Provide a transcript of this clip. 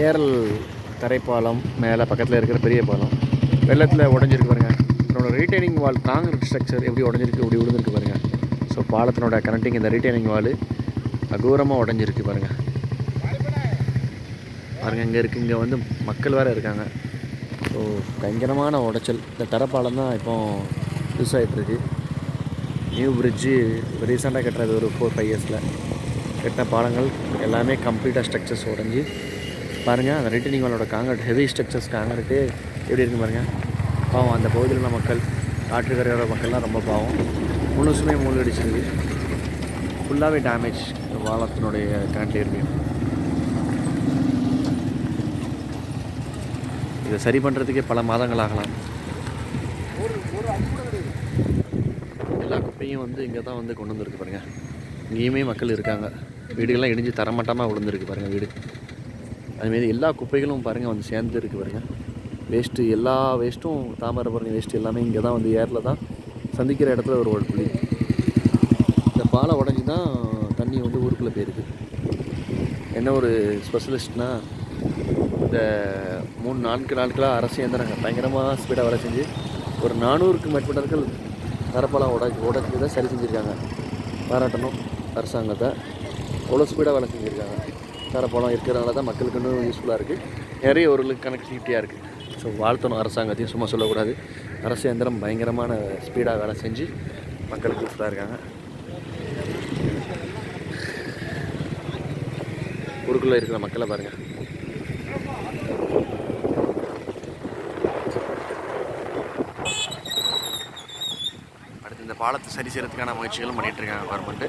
ஏரல் தரைப்பாலம் மேலே பக்கத்தில் இருக்கிற பெரிய பாலம். வெள்ளத்தில் உடஞ்சிருக்கு பாருங்க. இதனோட ரீட்டைனிங் வால் காங்கிரீட் ஸ்ட்ரக்சர் எப்படி உடஞ்சிருக்கு இப்படி விழுந்திருக்கு பாருங்கள் ஸோ பாலத்தினோட கனெக்டிங் இந்த ரீட்டைனிங் வால் அகோரமாக உடஞ்சிருக்கு பாருங்கள் பாருங்க இங்கே இருக்குது இங்கே வந்து மக்கள் வேறு இருக்காங்க. ஸோ பயங்கரமான உடைச்சல். இந்த தரப்பாலம் தான் இப்போ யூஸ் ஆகிட்டுருக்கு நியூ பிரிட்ஜு ரீசெண்டாக கட்டுறது ஒரு ஃபோர் ஃபைவ் இயர்ஸில் கட்டின பாலங்கள் எல்லாமே கம்ப்ளீட்டாக ஸ்ட்ரக்சர்ஸ் உடஞ்சி பாருங்கள் அந்த ரிட்டர்னிங் வாலோட காங்கிரீட் ஹெவி ஸ்ட்ரக்சர்ஸ் காங்கிரட்டு எப்படி இருக்கு பாருங்கள் பாவம் அந்த பகுதியில் உள்ள மக்கள் ஆற்றுக்கரையோட மக்கள்லாம் ரொம்ப பாவம். முழுசுமே மூழ்கடிச்சிருக்கு. ஃபுல்லாகவே டேமேஜ் பாலத்தினுடைய கரண்ட் இதை சரி பண்ணுறதுக்கே பல மாதங்கள் ஆகலாம். எல்லா குப்பையும் வந்து இங்கே தான் வந்து கொண்டு வந்துருக்கு பாருங்கள் இங்கேயுமே மக்கள் இருக்காங்க. வீடுகள்லாம் இடிஞ்சு தரமட்டமாக விழுந்துருக்கு பாருங்கள் வீடு. அதுமாரி எல்லா குப்பைகளும் பாருங்கள் வந்து சேர்ந்து இருக்கு பாருங்கள் வேஸ்ட்டு எல்லா வேஸ்ட்டும் தாமிரபரணி வேஸ்ட்டு எல்லாமே இங்கே தான் வந்து ஏரில் தான் சந்திக்கிற இடத்துல ஒரு ஒரு புள்ளி. இந்த பாலை உடஞ்சி தான் தண்ணி வந்து ஊருக்குள்ளே போயிருக்கு. என்ன ஒரு ஸ்பெஷலிஸ்ட்னால் இந்த மூணு நான்கு நாட்களாக அரசு இயந்திரங்க பயங்கரமாக ஸ்பீடாக வேலை செஞ்சு ஒரு நானூறுக்கு மேற்பட்டவர்கள் தரப்பெல்லாம் உட உடச்சி தான் சரி செஞ்சுருக்காங்க. பாராட்டணும் அரசாங்கத்தை. அவ்வளோ ஸ்பீடாக வேலை செஞ்சுருக்காங்க. தரப்பழம் இருக்கிறனால தான் மக்களுக்கு இன்னும் யூஸ்ஃபுல்லாக இருக்குது நிறைய ஒரு கனெக்டிவிட்டியாக இருக்குது ஸோ வாழ்த்தணும் அரசாங்கத்தையும் சும்மா சொல்லக்கூடாது. அரசு இயந்திரம் பயங்கரமான ஸ்பீடாக வேலை செஞ்சு மக்களுக்கு யூஸ்ஃபுல்லாக இருக்காங்க. ஊருக்குள்ளே இருக்கிற மக்களை பாருங்கள் அடுத்து இந்த பாலத்தை சரி செய்யறதுக்கான முயற்சிகளும் பண்ணிட்டு இருக்காங்க கவர்மெண்ட்டு